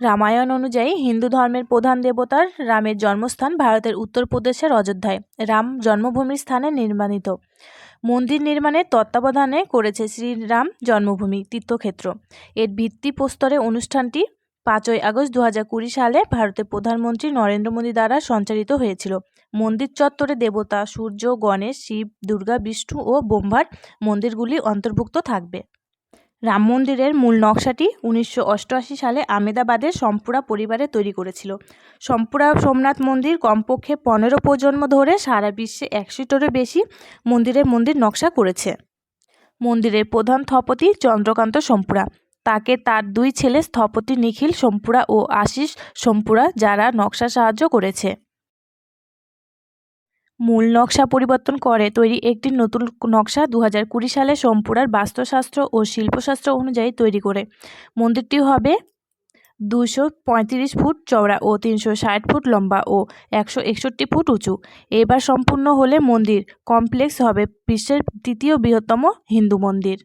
রামায়ণ অনুযায়ী হিন্দু ধর্মের প্রধান দেবতার রামের জন্মস্থান ভারতের উত্তরপ্রদেশের অযোধ্যায়। রাম জন্মভূমির স্থানে নির্মাণিত। মন্দির নির্মাণের তত্ত্বাবধানে করেছে শ্রীরাম জন্মভূমি, তীর্থক্ষেত্র। এর ভিত্তিপ্রস্তরে অনুষ্ঠানটি পাঁচই আগস্ট দু হাজার কুড়ি সালে ভারতের প্রধানমন্ত্রী নরেন্দ্র মোদী দ্বারা সঞ্চালিত হয়েছিল। মন্দির চত্বরে দেবতা সূর্য, গণেশ, শিব, দুর্গা, বিষ্ণু ও ব্রহ্মার মন্দিরগুলি অন্তর্ভুক্ত থাকবে। রাম মন্দিরের মূল নকশাটি উনিশশো অষ্টআশি সালে আমেদাবাদের সম্পুরা পরিবারে তৈরি করেছিল। সম্পুরা সোমনাথ মন্দির কমপক্ষে পনেরো প্রজন্ম ধরে সারা বিশ্বে একশোটিরও বেশি মন্দিরের মন্দির নকশা করেছে। মন্দিরের প্রধান স্থপতি চন্দ্রকান্ত সম্পুরা। তাকে তার দুই ছেলে স্থপতি নিখিল সম্পুরা ও আশিস সম্পুরা যারা নকশা সাহায্য করেছে। মূল নকশা পরিবর্তন করে তৈরি একটি নতুন নকশা দু হাজার কুড়ি সালে সম্পুরার বাস্তুশাস্ত্র ও শিল্পশাস্ত্র অনুযায়ী তৈরি করে। মন্দিরটি হবে দুশো পঁয়ত্রিশ ফুট চওড়া ও তিনশো ষাট ফুট লম্বা ও একশো একষট্টি ফুট উঁচু। এবার সম্পূর্ণ হলে মন্দির কমপ্লেক্স হবে বিশ্বের তৃতীয় বৃহত্তম হিন্দু মন্দির।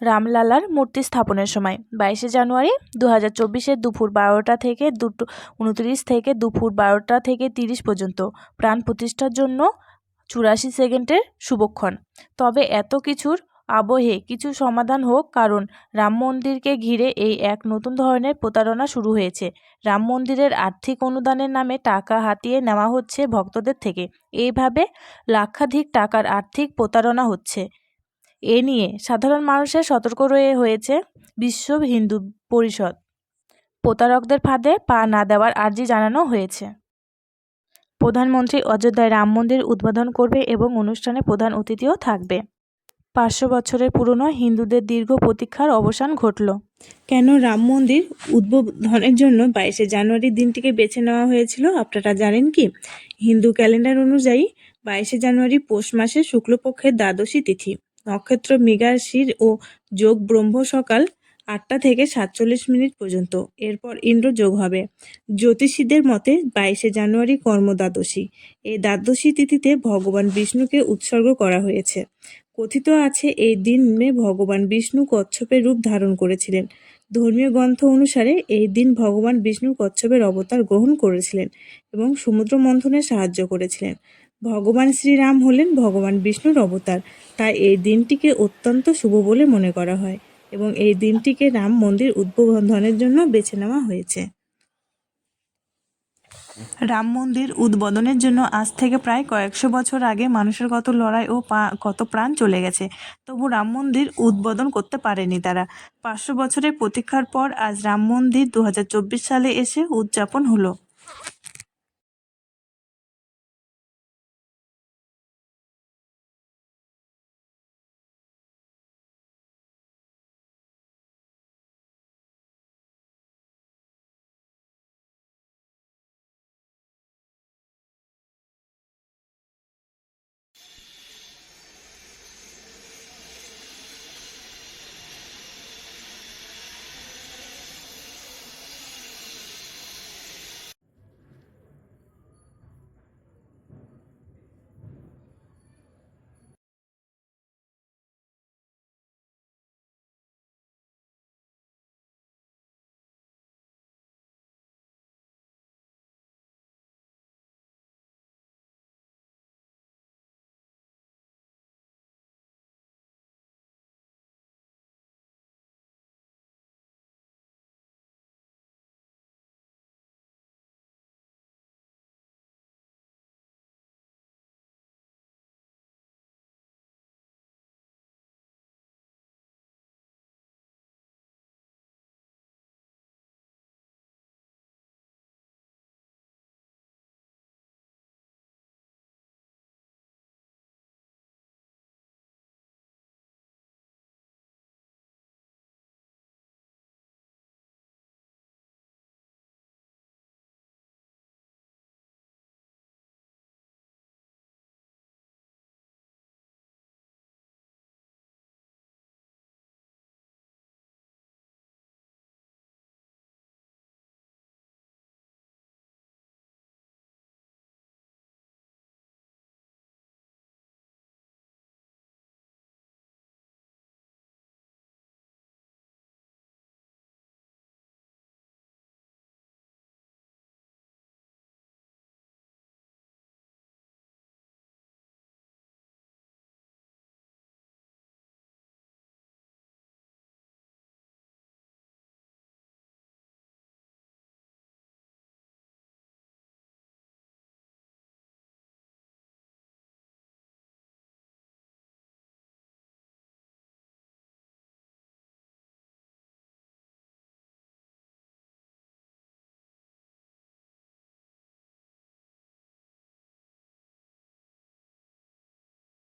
রামলালার মূর্তি স্থাপনের সময়। বাইশে জানুয়ারি দু হাজার চব্বিশের দুপুর বারোটা থেকে দুটো, উনত্রিশ থেকে দুপুর বারোটা থেকে তিরিশ পর্যন্ত প্রাণ প্রতিষ্ঠার জন্য চুরাশি সেকেন্ডের শুভক্ষণ। তবে এত কিছুর আবহে কিছু সমাধান হোক, কারণ রাম মন্দিরকে ঘিরে এই এক নতুন ধরনের প্রতারণা শুরু হয়েছে। রাম মন্দিরের আর্থিক অনুদানের নামে টাকা হাতিয়ে নেওয়া হচ্ছে ভক্তদের থেকে। এইভাবে লাক্ষাধিক টাকার আর্থিক প্রতারণা হচ্ছে। এ নিয়ে সাধারণ মানুষের সতর্ক রয়ে হয়েছে বিশ্ব হিন্দু পরিষদ। প্রতারকদের ফাঁদে পা না দেওয়ার আর্জি জানানো হয়েছে। প্রধানমন্ত্রী অযোধ্যায় রাম মন্দির উদ্বোধন করবে এবং অনুষ্ঠানে প্রধান অতিথিও থাকবে। পাঁচশো বছরের পুরনো হিন্দুদের দীর্ঘ প্রতীক্ষার অবসান ঘটল। কেন রাম মন্দির উদ্বোধনের জন্য বাইশে জানুয়ারি দিনটিকে বেছে নেওয়া হয়েছিল আপনারা জানেন কি? হিন্দু ক্যালেন্ডার অনুযায়ী বাইশে জানুয়ারি পৌষ মাসের শুক্লপক্ষের দ্বাদশী তিথি। নক্ষত্র মৃগাশির ও যোগ ব্রহ্ম সকাল আটটা থেকে সাতচল্লিশ মিনিট পর্যন্ত। এরপর ইন্দ্র যোগ হবে। জ্যোতিষীদের মতে বাইশে জানুয়ারি কর্ম দ্বাদশী এই দ্বাদশী তিথিতে ভগবান বিষ্ণুকে উৎসর্গ করা হয়েছে। কথিত আছে এই দিনে ভগবান বিষ্ণু কচ্ছপের রূপ ধারণ করেছিলেন। ধর্মীয় গ্রন্থ অনুসারে এই দিন ভগবান বিষ্ণু কচ্ছপের অবতার গ্রহণ করেছিলেন এবং সমুদ্র মন্থনে সাহায্য করেছিলেন। ভগবান শ্রীরাম হলেন ভগবান বিষ্ণুর অবতার। তাই এই দিনটিকে অত্যন্ত শুভ বলে মনে করা হয় এবং এই দিনটিকে রাম মন্দির উদ্বোধনের জন্য বেছে নেওয়া হয়েছে। রাম মন্দির উদ্বোধনের জন্য আজ থেকে প্রায় কয়েকশো বছর আগে মানুষের কত লড়াই ও কত প্রাণ চলে গেছে, তবু রাম মন্দির উদ্বোধন করতে পারেনি তারা। পাঁচশো বছরের প্রতীক্ষার পর আজ রাম মন্দির দু হাজার চব্বিশ সালে এসে উদযাপন হলো।